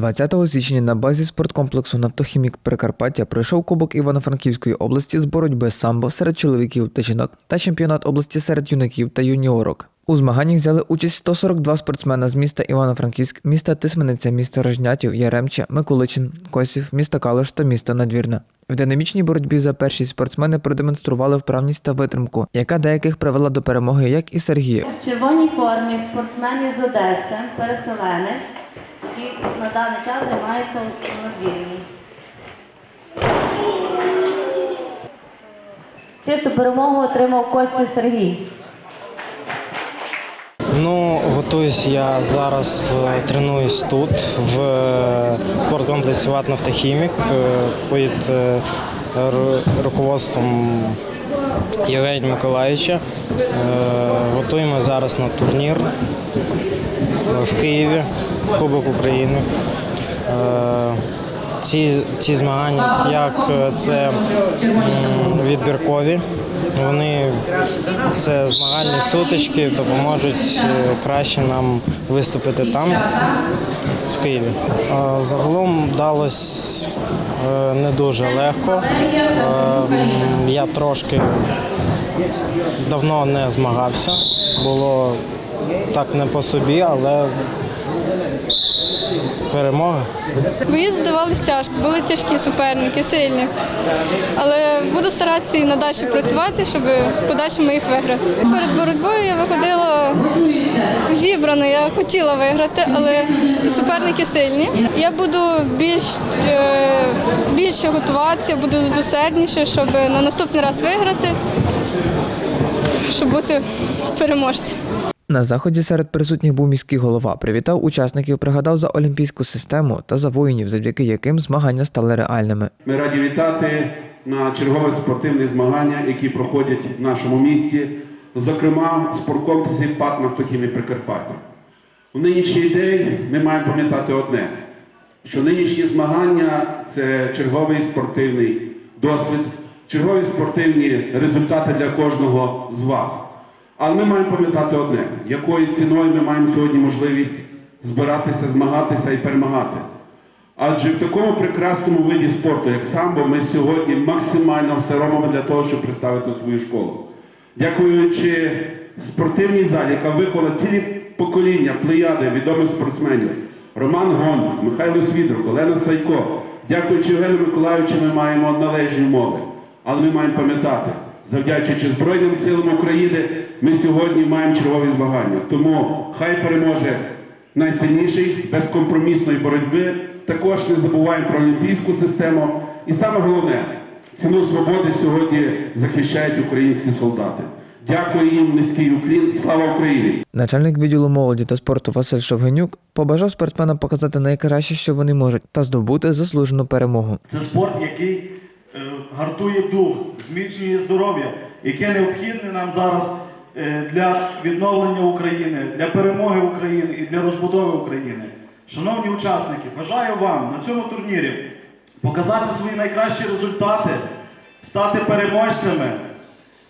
20 січня на базі спорткомплексу Нафтохімік Прикарпаття пройшов Кубок Івано-Франківської області з боротьби самбо серед чоловіків та жінок та чемпіонат області серед юнаків та юніорок. У змаганнях взяли участь 142 спортсмена з міста Івано-Франківськ, міста Тисмениця, міста Рожнятів, Яремча, Миколичин, Косів, міста Калуш та міста Надвірна. В динамічній боротьбі за першість спортсмени продемонстрували вправність та витримку, яка деяких привела до перемоги, як і Сергія. В червоній формі спортсмен із Одеси, переселенець, який на даний час займається у надвірні. Чисту перемогу отримав Костя Сергій. Ну, готуюсь я зараз, е, тренуюсь тут, в е, спорткомплексі «Ват Нафтохімік» е, під руководством Євгенія Миколаївича. Готуємо зараз на турнір в Києві, Кубок України. Е, Ці, ці змагання, як це відбіркові, вони це змагальні сутички, допоможуть е, краще нам виступити там, в Києві. Е, Загалом далось е, не дуже легко. Я трошки давно не змагався. Було так не по собі, але перемога. Бої здавались тяжко, були тяжкі суперники, сильні. Але буду старатися і надалі працювати, щоб подальшому їх виграти. Перед боротьбою я виходила зібрано, я хотіла виграти, але суперники сильні. Я буду більш е, більше готуватися, буду зосередніше, щоб на наступний раз виграти, щоб бути переможцем. На заході серед присутніх був міський голова, привітав учасників, пригадав за олімпійську систему та за воїнів, завдяки яким змагання стали реальними. Ми раді вітати на чергове спортивні змагання, які проходять в нашому місті, зокрема спорткомплексі ПАТ «Нафтохімі Прикарпаття. У нинішній день ми маємо пам'ятати одне, що нинішні змагання це черговий спортивний досвід, чергові спортивні результати для кожного з вас. Але ми маємо пам'ятати одне, якою ціною ми маємо сьогодні можливість збиратися, змагатися і перемагати. Адже в такому прекрасному виді спорту, як самбо, ми сьогодні максимально все робимо для того, щоб представити свою школу. Дякуючи спортивній залі, яка виховала цілі покоління плеяди відомих спортсменів Роман Гондик, Михайло Свідрук, Олена Сайко. Дякуючи Євгену Миколаївичу, ми маємо належні умови. Але ми маємо пам'ятати, завдячуючи Збройним силам України, ми сьогодні маємо чергові змагання. Тому хай переможе найсильніший безкомпромісної боротьби. Також не забуваємо про олімпійську систему. І саме головне, ціну свободи сьогодні захищають українські солдати. Дякую їм, низький уклін. Слава Україні! Начальник відділу молоді та спорту Василь Шовгенюк побажав спортсменам показати найкраще, що вони можуть, та здобути заслужену перемогу. Це спорт, який гартує дух, зміцнює здоров'я, яке необхідне нам зараз е, для відновлення України, для перемоги України і для розбудови України. Шановні учасники, бажаю вам на цьому турнірі показати свої найкращі результати, стати переможцями.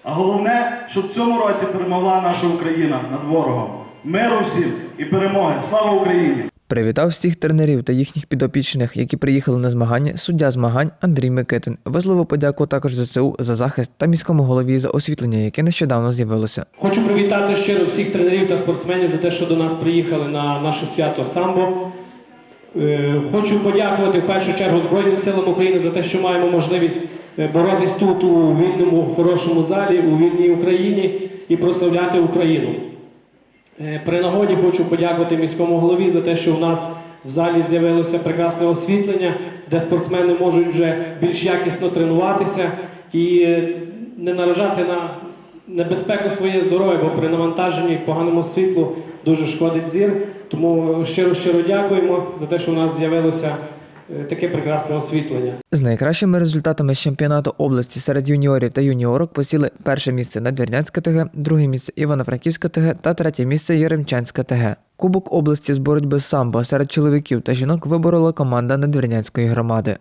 А головне, щоб в цьому році перемогла наша Україна над ворогом. Миру всім і перемоги! Слава Україні! Привітав всіх тренерів та їхніх підопічних, які приїхали на змагання. Суддя змагань Андрій Микитин висловив подяку також ЗСУ за захист та міському голові за освітлення, яке нещодавно з'явилося. Хочу привітати щиро всіх тренерів та спортсменів за те, що до нас приїхали на наше свято самбо. Е, Хочу подякувати в першу чергу Збройним силам України за те, що маємо можливість е, боротись тут у вільному хорошому залі, у вільній Україні і прославляти Україну. Е, При нагоді хочу подякувати міському голові за те, що в нас в залі з'явилося прекрасне освітлення, де спортсмени можуть вже більш якісно тренуватися і е, не наражати на небезпеку своє здоров'я, бо при навантаженні поганому світлу дуже шкодить зір. Тому щиро щиро дякуємо за те, що в нас з'явилося таке прекрасне освітлення. З найкращими результатами чемпіонату області серед юніорів та юніорок посіли перше місце Надвірнянська ТГ, друге місце Івано-Франківська ТГ та третє місце Яремчанська ТГ. Кубок області з боротьби самбо серед чоловіків та жінок виборола команда Надвірнянської громади.